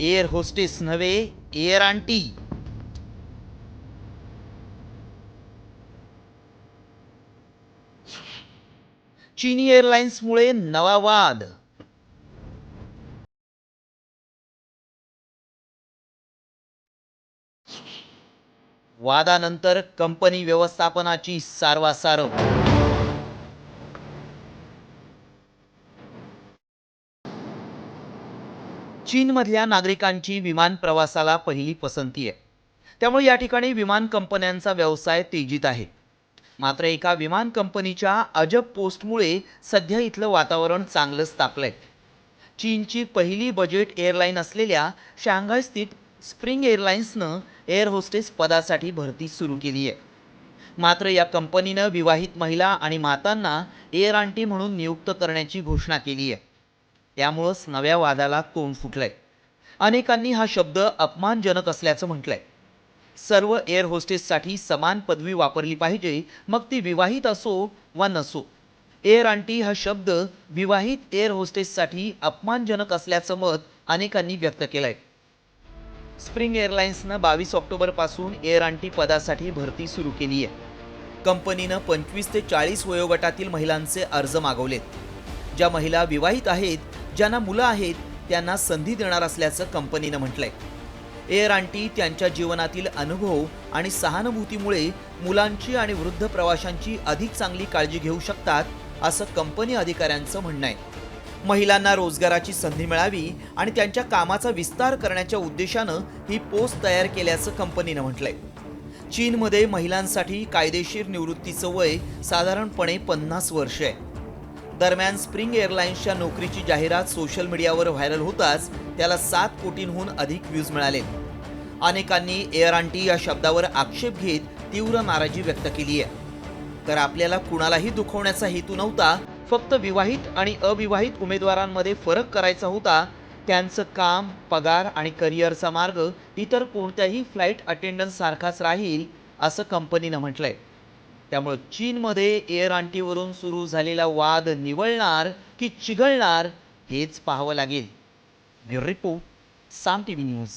Air hostess नव्हे air aunty चीनी एअरलाइन्समुळे नवा वाद. वादानंतर कंपनी व्यवस्थापनाची सारवासारव. चीनमधल्या नागरिकांची विमान प्रवासाला पहिली पसंती आहे. त्यामुळे या ठिकाणी विमान कंपन्यांचा व्यवसाय तेजीत आहे. मात्र एका विमान कंपनीच्या अजब पोस्टमुळे सध्या इथलं वातावरण चांगलंच तापलंय. चीनची पहिली बजेट एअरलाईन असलेल्या शांघाय स्थित स्प्रिंग एअरलाईन्सनं एअर होस्टेस पदासाठी भरती सुरू केली आहे. मात्र या कंपनीनं विवाहित महिला आणि मातांना एअर आंटी म्हणून नियुक्त करण्याची घोषणा केली आहे. त्यामुळंच नव्या वादाला तोंड फुटलंय? अनेकांनी हा शब्द अपमानजनक असल्याचं म्हटलंय. सर्व एअर होस्टेससाठी समान पदवी वापरली पाहिजे मग ती विवाहित असो वा नसो. एअर आंटी हा शब्द विवाहित एअर होस्टेससाठी अपमानजनक असल्याचं मत अनेकांनी व्यक्त केलंय. स्प्रिंग एअरलाइन्सनं बावीस ऑक्टोबरपासून एअर आंटी पदासाठी भरती सुरू केली आहे. कंपनीनं पंचवीस ते चाळीस वयोगटातील महिलांचे अर्ज मागवलेत. ज्या महिला विवाहित आहेत ज्यांना मुलं आहेत त्यांना संधी देणार असल्याचं कंपनीनं म्हटलंय. एअर आंटी त्यांच्या जीवनातील अनुभव आणि सहानुभूतीमुळे मुलांची आणि वृद्ध प्रवाशांची अधिक चांगली काळजी घेऊ शकतात असं कंपनी अधिकाऱ्यांचं म्हणणं आहे. महिलांना रोजगाराची संधी मिळावी आणि त्यांच्या कामाचा विस्तार करण्याच्या उद्देशानं ही पोस्ट तयार केल्याचं कंपनीनं म्हटलंय. चीनमध्ये महिलांसाठी कायदेशीर निवृत्तीचं वय साधारणपणे पन्नास वर्ष आहे. दरम्यान स्प्रिंग एअरलाइन्सच्या नोकरीची जाहिरात सोशल मीडियावर व्हायरल होताच त्याला सात कोटींहून अधिक व्ह्यूज मिळाले. अनेकांनी एअर आंटी या शब्दावर आक्षेप घेत तीव्र नाराजी व्यक्त केली आहे तर आपल्याला कुणालाही दुखवण्याचा हेतू नव्हता फक्त विवाहित आणि अविवाहित उमेदवारांमध्ये फरक करायचा होता त्यांचं काम पगार आणि करिअरचा मार्ग इतर कोणत्याही फ्लाईट अटेंडन्ससारखाच राहील असं कंपनीनं म्हटलंय. त्यामुळे चीनमध्ये एअर आंटीवरून सुरू झालेला वाद निवळणार की चिघळणार हेच पाहावं लागेल. Bureau report Saam T V news.